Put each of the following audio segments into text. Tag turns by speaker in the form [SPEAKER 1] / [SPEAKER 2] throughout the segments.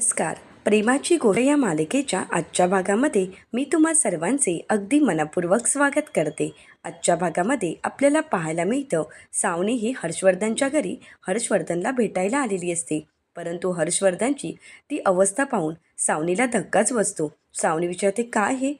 [SPEAKER 1] नमस्कार. प्रेमाची गोष्ट या मालिकेच्या आजच्या भागामध्ये मी तुम्हा सर्वांचे अगदी मनपूर्वक स्वागत करते. आजच्या भागामध्ये आपल्याला पाहायला मिळतं सावनी ही हर्षवर्धनच्या घरी हर्षवर्धनला भेटायला आलेली असते. परंतु हर्षवर्धनची ती अवस्था पाहून सावनीला धक्काच बसतो. सावनी विचारते काय हे?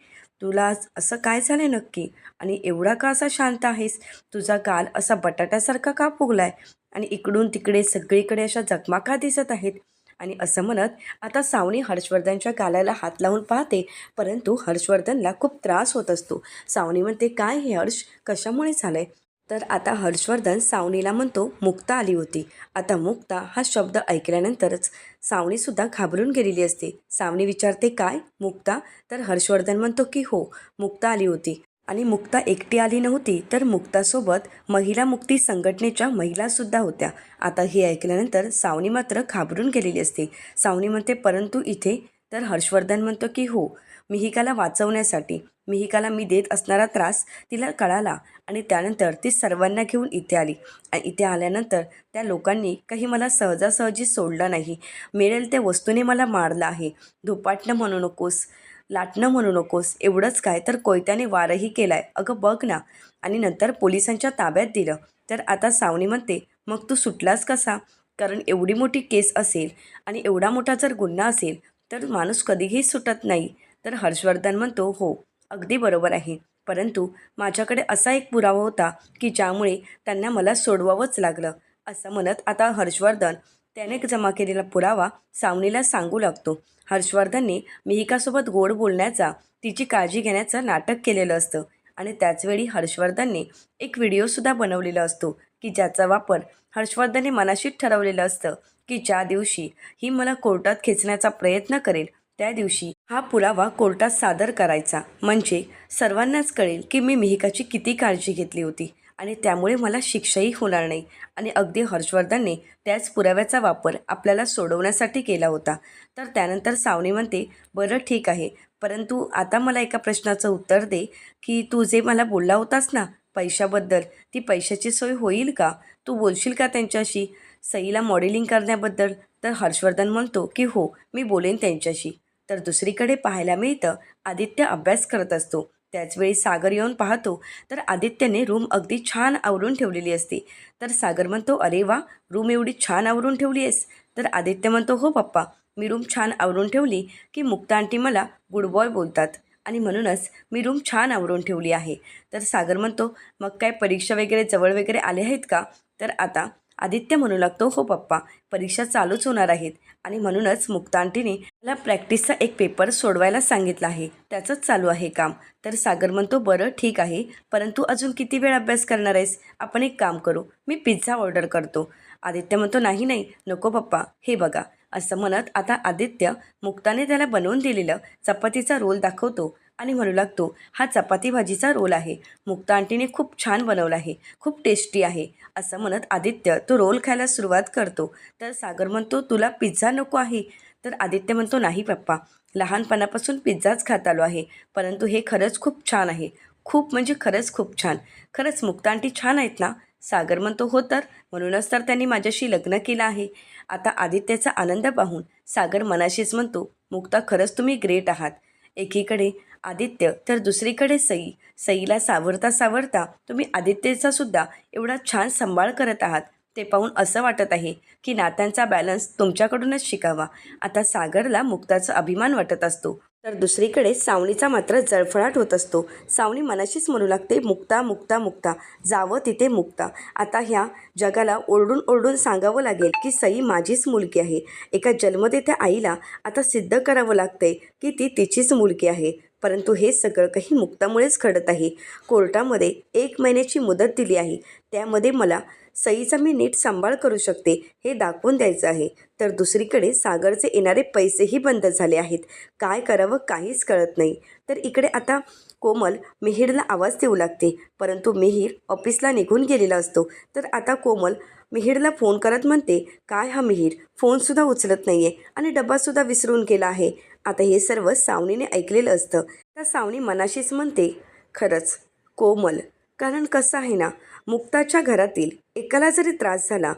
[SPEAKER 1] तुला असं काय झालं नक्की? आणि एवढा का असा शांत आहेस? तुझा गाल असा बटाट्यासारखा का फुगलाय? आणि इकडून तिकडे सगळीकडे अशा जखमा का दिसत आहेत? आणि असं म्हणत आता सावनी हर्षवर्धनच्या गालाला हात लावून पाहते परंतु हर्षवर्धनला खूप त्रास होत असतो. सावनी म्हणते काय हे हर्ष? कशामुळे झालंय? तर आता हर्षवर्धन सावनीला म्हणतो मुक्ता आली होती. आता मुक्ता हा शब्द ऐकल्यानंतरच सावनीसुद्धा घाबरून गेलेली असते. सावनी विचारते काय? मुक्ता? तर हर्षवर्धन म्हणतो की हो मुक्ता आली होती. आणि मुक्ता एकटी आली नव्हती तर मुक्तासोबत महिला मुक्ती संघटनेच्या महिलासुद्धा होत्या. आता हे ऐकल्यानंतर सावनी मात्र घाबरून गेलेली असते. सावनी म्हणते परंतु इथे तर हर्षवर्धन म्हणतो की हो मिहिकाला वाचवण्यासाठी. मिहिकाला मी देत असणारा त्रास तिला कळाला आणि त्यानंतर ती सर्वांना घेऊन इथे आली. आणि इथे आल्यानंतर त्या लोकांनी काही मला सहजासहजी सोडलं नाही. मिळेल त्या वस्तूने मला मारलं आहे. धुपाटणं म्हणू नकोस. लाटणं म्हणू नकोस. एवढंच काय? तर कोयत्याने वारही केलाय. अगं बघ ना. आणि नंतर पोलिसांच्या ताब्यात दिलं. तर आता सावनी म्हणते मग तू सुटलास कसा? कारण एवढी मोठी केस असेल आणि एवढा मोठा जर गुन्हा असेल तर माणूस कधीही सुटत नाही. तर हर्षवर्धन म्हणतो हो अगदी बरोबर आहे. परंतु माझ्याकडे असा एक पुरावा होता की ज्यामुळे त्यांना मला सोडवावंच लागलं. असं म्हणत आता हर्षवर्धन त्याने जमा केलेला पुरावा सावनीला सांगू लागतो. हर्षवर्धनने मिहिकासोबत गोड बोलण्याचा तिची काळजी घेण्याचं नाटक केलेलं असतं. आणि त्याचवेळी हर्षवर्धनने एक व्हिडिओसुद्धा बनवलेला असतो की ज्याचा वापर हर्षवर्धनने मनाशीच ठरवलेलं असतं की ज्या दिवशी ही मला कोर्टात खेचण्याचा प्रयत्न करेल त्या दिवशी हा पुरावा कोर्टात सादर करायचा. म्हणजे सर्वांनाच कळेल की मी मिहिकाची किती काळजी घेतली होती. आणि त्यामुळे मला शिक्षाही होणार नाही. आणि अगदी हर्षवर्धनने त्याच पुराव्याचा वापर आपल्याला सोडवण्यासाठी केला होता. तर त्यानंतर सावनी म्हणते बरं ठीक आहे. परंतु आता मला एका प्रश्नाचं उत्तर दे की तू जे मला बोलला होतास ना पैशाबद्दल ती पैशाची सोय होईल का? तू बोलशील का त्यांच्याशी? सईला मॉडेलिंग करण्याबद्दल? तर हर्षवर्धन म्हणतो की हो मी बोलेन त्यांच्याशी. तर दुसरीकडे पाहायला मिळतं आदित्य अभ्यास करत असतो. त्याचवेळी सागर येऊन पाहतो तर आदित्यने रूम अगदी छान आवरून ठेवलेली असते. तर सागर म्हणतो अरे वा रूम एवढी छान आवरून ठेवली आहेस. तर आदित्य म्हणतो हो पप्पा मी रूम छान आवरून ठेवली की मुक्ता आंटी मला गुड बॉय बोलतात आणि म्हणूनच मी रूम छान आवरून ठेवली आहे. तर सागर म्हणतो मग काय परीक्षा वगैरे जवळ वगैरे आले आहेत का? तर आता आदित्य म्हणू लागतो हो पप्पा परीक्षा चालूच होणार आहेत. आणि म्हणूनच मुक्तांटीने मला प्रॅक्टिसचा एक पेपर सोडवायला सांगितला आहे. त्याचंच चालू आहे काम. तर सागर म्हणतो बरं ठीक आहे. परंतु अजून किती वेळ अभ्यास करणार आहेस? आपण एक काम करू. मी पिझ्झा ऑर्डर करतो. आदित्य म्हणतो नाही नाही. नको पप्पा. हे बघा. असं म्हणत आता आदित्य मुक्ताने त्याला बनवून दिलेलं चपातीचा रोल दाखवतो. आणि म्हणू लागतो हा चपाती भाजीचा रोल आहे. मुक्ता आंटीने खूप छान बनवला आहे. खूप टेस्टी आहे असं म्हणत आदित्य तो रोल खायला सुरुवात करतो. तर सागर म्हणतो तुला पिझ्झा नको आहे. तर आदित्य म्हणतो नाही पप्पा लहानपणापासून पिझ्झाच खात आलो आहे परंतु हे खरंच खूप छान आहे. खूप म्हणजे खरंच खूप छान. खरंच मुक्ता आंटी छान आहेत ना? सागर म्हणतो हो तर. म्हणूनच तर त्यांनी माझ्याशी लग्न केलं आहे. आता आदित्याचा आनंद पाहून सागर मनाशीच म्हणतो मुक्ता खरंच तुम्ही ग्रेट आहात. एकीकडे आदित्य तर दुसरीकडे सई. सईला सावरता सावरता तुम्ही आदित्यचा सुद्धा एवढा छान सांभाळ करत आहात. ते पाहून असं वाटत आहे की नात्यांचा बॅलन्स तुमच्याकडूनच शिकावा. आता सागरला मुक्ताचा अभिमान वाटत असतो. तर दुसरीकडे सावणीचा मात्र जळफळाट होत असतो. सावणी मनाशीच म्हणू लागते मुक्ता मुक्ता मुक्ता जावं तिथे मुक्ता. आता ह्या जगाला ओरडून ओरडून सांगावं लागेल की सई माझीच मुलगी आहे. एका जन्मदेत्या आईला आता सिद्ध करावं लागते की ती तिचीच मुलगी आहे. परंतु हे सगळं काही मुक्तामुळेच घडत आहे. कोर्टामध्ये एक महिन्याची मुदत दिली आहे. त्यामध्ये मला सईचा मी नीट सांभाळ करू शकते हे दाखवून द्यायचं आहे. तर दुसरीकडे सागरचे येणारे पैसेही बंद झाले आहेत. काय करावं काहीच कळत नाही. तर इकडे आता कोमल मिहीरला आवाज देऊ लागते. परंतु मिहीर ऑफिसला निघून गेलेला असतो. तर आता कोमल मिहीरला फोन करत म्हणते काय हा मिहीर? फोनसुद्धा उचलत नाही आहे आणि डब्बासुद्धा विसरून गेला आहे. आता हे सर्व सावनीने ऐकलेलं असतं. तर सावनी मनाशीच म्हणते खरंच कोमल कारण कसं आहे ना मुक्ताच्या घरातील एकाला जरी त्रास झाला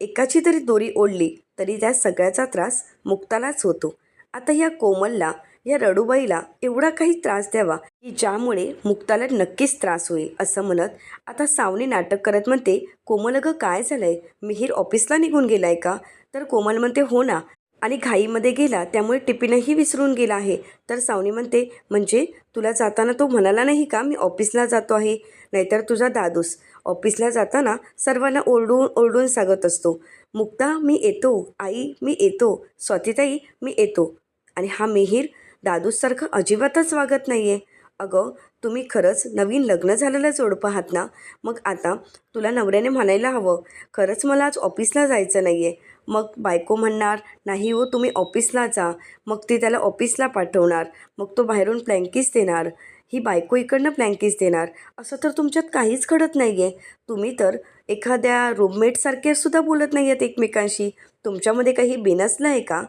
[SPEAKER 1] एकाची तरी दोरी ओढली तरी त्या सगळ्याचा त्रास मुक्तालाच होतो. आता या कोमलला या रडूबाईला एवढा काही त्रास द्यावा की ज्यामुळे मुक्ताला नक्कीच त्रास होईल असं म्हणत आता सावनी नाटक करत म्हणते कोमल अगं काय झालंय? मिहीर ऑफिसला निघून गेलाय का? तर कोमल म्हणते हो ना आणि घाईमध्ये गेला त्यामुळे टिफिनही विसरून गेला आहे. तर सावनी म्हणते म्हणजे तुला जाताना तो म्हणाला नाही का मी ऑफिसला जातो आहे? नाहीतर तुझा दादूस. ऑफिसला जाताना सर्वांना ओरडून ओरडून सांगत असतो. मुक्ता मी येतो. आई मी येतो. स्वातीताई मी येतो. आणि हा मिहीर दादूसारखं अजिबातच वागत नाही आहे अगं तुम्ही खरंच नवीन लग्न झालेलं जोडपं आहात ना? मग आता तुला नवऱ्याने म्हणायला हवं. खरंच मला आज ऑफिसला जायचं नाही आहे मग बायको म्हणणार नाही हो तुम्ही ऑफिसला जा. मग ती त्याला ऑफिसला पाठवणार. मग तो बाहेरून प्लँकीस देणार. ही बायको इकडनं प्लँकीस देणार. असं तर तुमच्यात काहीच घडत नाही आहे तुम्ही तर एखाद्या रूममेटसारख्यासुद्धा बोलत नाही आहेत एकमेकांशी. तुमच्यामध्ये काही बिनसलं आहे का?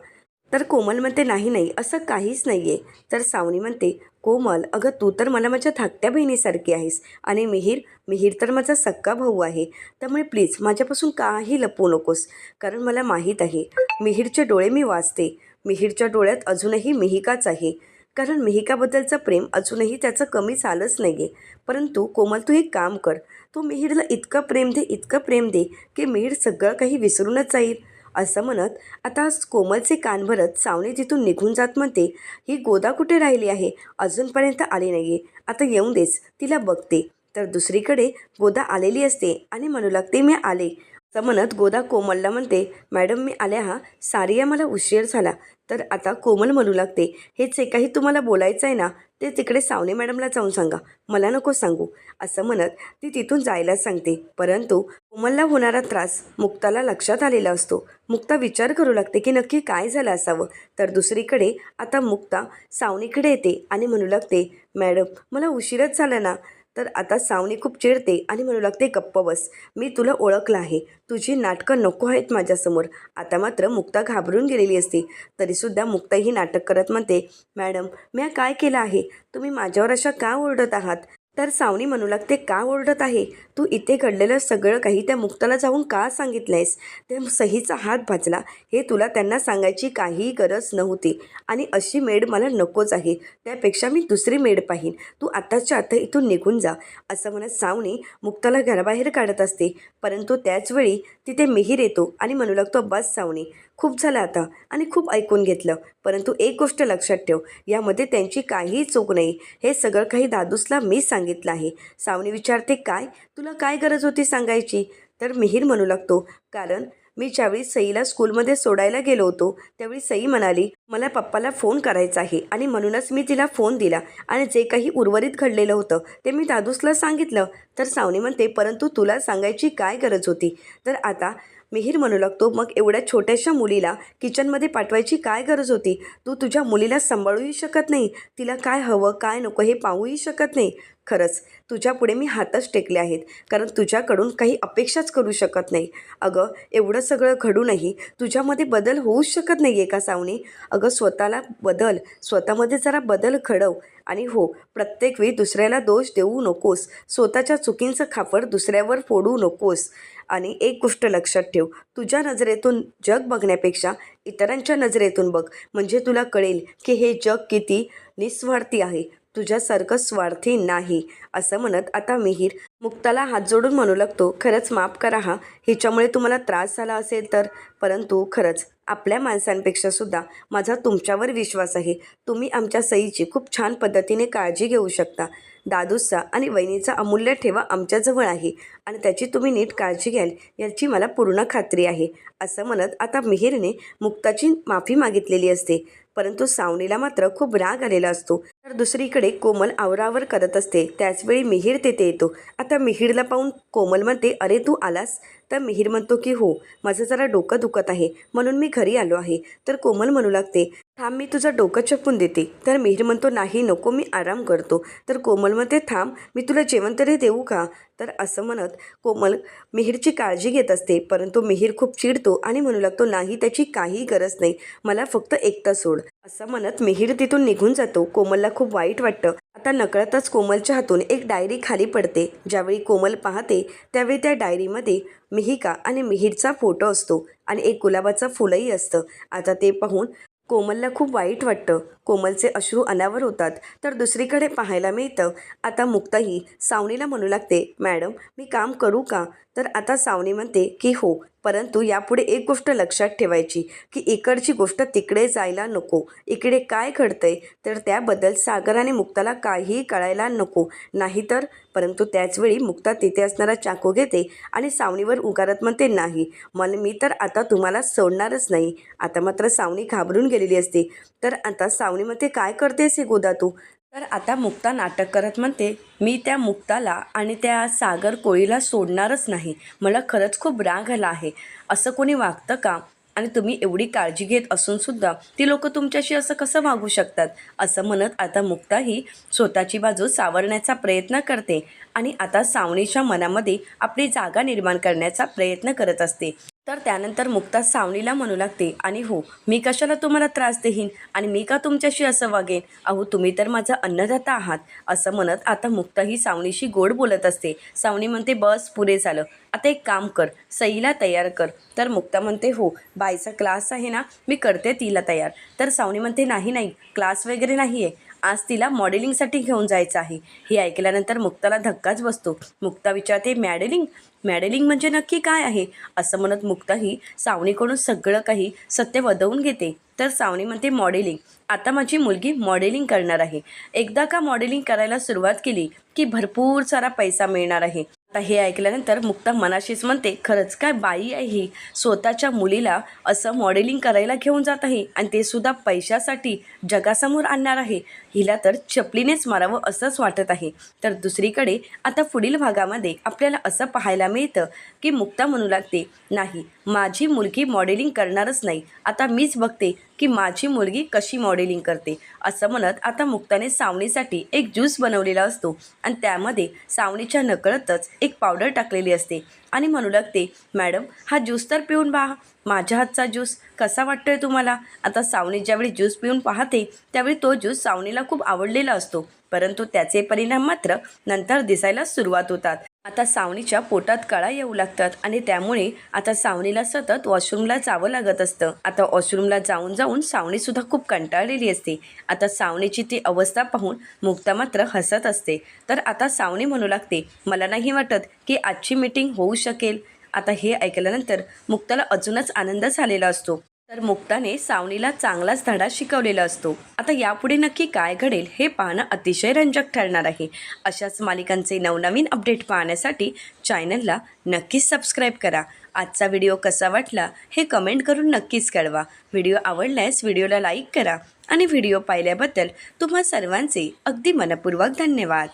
[SPEAKER 1] तर कोमल म्हणते नाही नाही असं काहीच नाही आहे तर सावनी म्हणते कोमल अगं तू तर मला माझ्या धाकट्या बहिणीसारखी आहेस आणि मिहीर मिहीर तर माझा सक्का भाऊ आहे. त्यामुळे प्लीज माझ्यापासून काही लपवू नकोस कारण मला माहीत आहे मिहीरचे डोळे मी वाचते. मिहीरच्या डोळ्यात अजूनही मिहिकाच आहे. कारण मिहिकाबद्दलचं प्रेम अजूनही त्याचं कमी झालंच नाही आहे परंतु कोमल तू एक काम कर. तू मिहीरला इतकं प्रेम दे इतकं प्रेम दे की मिहीर सगळं काही विसरूनच जाईल. असं म्हणत आता कोमलचे कान भरत सावनी तिथून निघून जात म्हणते ही गोदा कुठे राहिली आहे? अजूनपर्यंत आली नाही आहे आता येऊन देस तिला बघते. तर दुसरीकडे गोदा आलेली असते आणि म्हणू लागते मी आले. असं म्हणत गोदा कोमलला म्हणते मॅडम मी आल्या हा सारिया मला उशीर झाला. तर आता कोमल म्हणू लागते हेच जे काही तुम्हाला बोलायचं आहे ना ते तिकडे सावने मॅडमला जाऊन सांगा. मला नको सांगू. असं म्हणत ती तिथून जायला सांगते. परंतु कोमलला होणारा त्रास मुक्ताला लक्षात आलेला असतो. मुक्ता विचार करू लागते की नक्की काय झालं असावं. तर दुसरीकडे आता मुक्ता सावनीकडे येते आणि म्हणू लागते मॅडम मला उशीरच झाला ना. तर आता सावनी खूप चिडते आणि म्हणू लागते गप्प बस मी तुला ओळखलं आहे. तुझी नाटकं नको आहेत माझ्यासमोर. आता मात्र मुक्ता घाबरून गेलेली असते. तरीसुद्धा मुक्ता ही नाटक करत म्हणते मॅडम मी काय केलं आहे? तुम्ही माझ्यावर अशा का ओरडत आहात? तर सावनी म्हणू लागते का ओरडत आहे? तू इथे घडलेलं सगळं काही त्या मुक्ताला जाऊन का सांगितलं आहेस त्या सहीचा हात भाजला. हे तुला त्यांना सांगायची काहीही गरज नव्हती. आणि अशी मेड मला नकोच आहे. त्यापेक्षा मी दुसरी मेड पाहीन. तू आत्ताच्या आता इथून निघून जा. असं म्हणत सावनी मुक्ताला घराबाहेर काढत असते. परंतु त्याचवेळी तिथे मिहीर येतो आणि म्हणू लागतो बस सावनी खूप झालं आता आणि खूप ऐकून घेतलं. परंतु एक गोष्ट लक्षात ठेव यामध्ये त्यांची काहीही चूक नाही. हे सगळं काही दादूसला मी सांगितलं आहे. सावनी विचारते काय? तुला काय गरज होती सांगायची? तर मिहीर म्हणू लागतो कारण मी ज्यावेळी सईला स्कूलमध्ये सोडायला गेलो होतो त्यावेळी सई म्हणाली मला पप्पाला फोन करायचा आहे आणि म्हणूनच मी तिला फोन दिला आणि जे काही उर्वरित घडलेलं होतं ते मी दादूसला सांगितलं. तर सावनी म्हणते परंतु तुला सांगायची काय गरज होती? तर आता मिहीर म्हणू लागतो मग एवढ्या छोट्याशा मुलीला किचनमध्ये पाठवायची काय गरज होती? तू तुझ्या मुलीला सांभाळूही शकत नाही. तिला काय हवं काय नको हे पाहूही शकत नाही. खरंच तुझ्यापुढे मी हातच टेकले आहेत कारण तुझ्याकडून काही अपेक्षाच करू शकत नाही. अगं एवढं सगळं घडूनही तुझ्यामध्ये बदल होऊच शकत नाही आहे का सावनी? अगं स्वतःला बदल स्वतःमध्ये जरा बदल घडव. आणि हो प्रत्येक वेळी दुसऱ्याला दोष देऊ नकोस. स्वतःच्या चुकींचं खापर दुसऱ्यावर फोडू नकोस. आणि एक गोष्ट लक्षात ठेव तुझ्या नजरेतून जग बघण्यापेक्षा इतरांच्या नजरेतून बघ. म्हणजे तुला कळेल की हे जग किती निस्वार्थी आहे. तुझ्यासारखं स्वार्थी नाही असं म्हणत आता मिहीर मुक्ताला हात जोडून म्हणू लागतो खरंच माफ करा हा हिच्यामुळे तुम्हाला त्रास झाला असेल तर. परंतु खरंच आपल्या माणसांपेक्षा सुद्धा माझा तुमच्यावर विश्वास आहे. तुम्ही आमच्या सईची खूप छान पद्धतीने काळजी घेऊ शकता. दादूचा आणि वहिनीचा अमूल्य ठेवा आमच्याजवळ आहे आणि त्याची तुम्ही नीट काळजी घ्याल याची मला पूर्ण खात्री आहे असं म्हणत आता मिहिरने मुक्ताची माफी मागितलेली असते. परंतु सावनीला मात्र खूप राग आलेला असतो. तर दुसरीकडे कोमल आवरावर करत असते. त्याचवेळी मिहीर तेथे येतो. आता मिहीरला पाहून कोमल म्हणते अरे तू आलास? तर मिहीर म्हणतो की हो. माझं जरा डोकं दुखत आहे. म्हणून मी घरी आलो आहे. तर कोमल म्हणू लागते थांब मी तुझं डोकं चपून देते. तर मिहीर म्हणतो नाही नको मी आराम करतो. तर कोमल म्हणते थांब मी तुला जेवण तरी देऊ का? तर असं म्हणत कोमल मिहीरची काळजी घेत असते. परंतु मिहीर खूप चिडतो आणि म्हणू लागतो नाही त्याची काही गरज नाही. मला फक्त एकटा सोड. असं म्हणत मिहीर तिथून निघून जातो. कोमलला खूप वाईट वाटतं. आता नकळतच कोमलच्या हातून एक डायरी खाली पडते. ज्यावेळी कोमल पाहते त्यावेळी त्या डायरीमध्ये मिहिका आणि मिहीरचा फोटो असतो. आणि एक गुलाबाचं फुलंही असतं. आता ते पाहून कोमलला खूप वाईट वाटतं. कोमलचे अश्रू अनावर होतात तर दुसरीकडे पाहायला मिळतं. आता मुक्ताही सावनीला म्हणू लागते मॅडम मी काम करू का? तर आता सावनी म्हणते की हो परंतु यापुढे एक गोष्ट लक्षात ठेवायची की इकडची गोष्ट तिकडे जायला नको. इकडे काय घडतंय? तर त्याबद्दल सागर आणि मुक्ताला काहीही कळायला नको. नाहीतर परंतु त्याचवेळी मुक्ता तिथे असणारा चाकू घेते आणि सावनीवर उगारत म्हणते नाही मला मी तर आता तुम्हाला सोडणारच नाही. आता मात्र सावनी घाबरून गेलेली असते. तर आता अरे मग ते काय करतेस हे गोदा तू? तर आता मुक्ता नाटक करत म्हणते मी त्या मुक्ताला आणि त्या सागर कोळीला सोडणारच नाही. मला खरंच खूप राग आला आहे. असं कोणी वागतं का? आणि तुम्ही एवढी काळजी घेत असूनसुद्धा ती लोक तुमच्याशी असं कसं वागू शकतात? असं म्हणत आता मुक्ता ही स्वतःची बाजू सावरण्याचा प्रयत्न करते आणि आता सावणीच्या मनामध्ये आपली जागा निर्माण करण्याचा प्रयत्न करत असते. तर त्यानंतर मुक्ता सावनीला म्हणू लागते आणि हो मी कशाला तुम्हाला त्रास देईन? आणि मी का तुमच्याशी असं वागेन? अहो तुम्ही तर माझा अन्नदाता आहात. असं म्हणत आता मुक्ता ही सावनीशी गोड बोलत असते. सावनी म्हणते बस पुरे झालं आता एक काम कर सईला तयार कर. तर मुक्ता म्हणते हो बाईचा क्लास आहे ना मी करते तिला तयार. तर सावनी म्हणते नाही नाही क्लास वगैरे नाही आहे आज तिला मॉडेलिंगसाठी घेऊन जायचं आहे. हे ऐकल्यानंतर मुक्ताला धक्काच बसतो. मुक्ता विचारते मॅडेलिंग? मॅडेलिंग म्हणजे नक्की काय आहे? असं म्हणत मुक्ता ही सावणीकडून सगळं काही सत्य वदवून घेते. तर सावणी म्हणते मॉडेलिंग? आता माझी मुलगी मॉडेलिंग करणार आहे. एकदा का मॉडेलिंग करायला सुरुवात केली की भरपूर सारा पैसा मिळणार आहे. आता हे ऐकल्यानंतर मुक्ता मनाशीच म्हणते खरंच काय बाई आहे ही? स्वतःच्या मुलीला असं मॉडेलिंग करायला घेऊन जात आहे आणि ते सुद्धा पैशासाठी जगासमोर आणणार आहे. हिला तर चपलीनेच मारावं असंच वाटत आहे. तर दुसरीकडे आता पुढील भागामध्ये आपल्याला असं पाहायला मिळतं की मुक्ता म्हणू लागते नाही माझी मुलगी मॉडेलिंग करणारच नाही. आता मीच बघते की माझी मुलगी कशी मॉडेलिंग करते. असं म्हणत आता मुक्ताने सावणीसाठी एक ज्यूस बनवलेला असतो आणि त्यामध्ये सावणीच्या नकळतच एक पावडर टाकलेली असते. आणि म्हणू लागते मॅडम हा ज्यूस तर पिऊन पहा. माझ्या हातचा ज्यूस कसा वाटतोय तुम्हाला? आता सावणी ज्यावेळी ज्यूस पिऊन पाहते त्यावेळी तो ज्यूस सावणीला खूप आवडलेला असतो. परंतु त्याचे परिणाम मात्र नंतर दिसायला सुरुवात होतात. आता सावनीच्या पोटात कळा येऊ लागतात आणि त्यामुळे आता सावनीला सतत वॉशरूमला जावं लागत असतं. आता वॉशरूमला जाऊन जाऊन सावनीसुद्धा खूप कंटाळलेली असते. आता सावनीची ती अवस्था पाहून मुक्ता मात्र हसत असते. तर आता सावनी म्हणू लागते मला नाही वाटत की आजची मीटिंग होऊ शकेल. आता हे ऐकल्यानंतर मुक्ताला अजूनच आनंद झालेला असतो. तर मुक्ताने सावनीला चांगलाच धडा शिकवलेला असतो. आता यापुढे नक्की काय घडेल हे पाहणं अतिशय रंजक ठरणार आहे. अशाच मालिकांचे नवनवीन अपडेट पाहण्यासाठी चॅनलला नक्कीच सबस्क्राईब करा. आजचा व्हिडिओ कसा वाटला हे कमेंट करून नक्कीच कळवा. व्हिडिओ आवडल्यास व्हिडिओला लाईक करा आणि व्हिडिओ पाहिल्याबद्दल तुम्हा सर्वांचे अगदी मनपूर्वक धन्यवाद.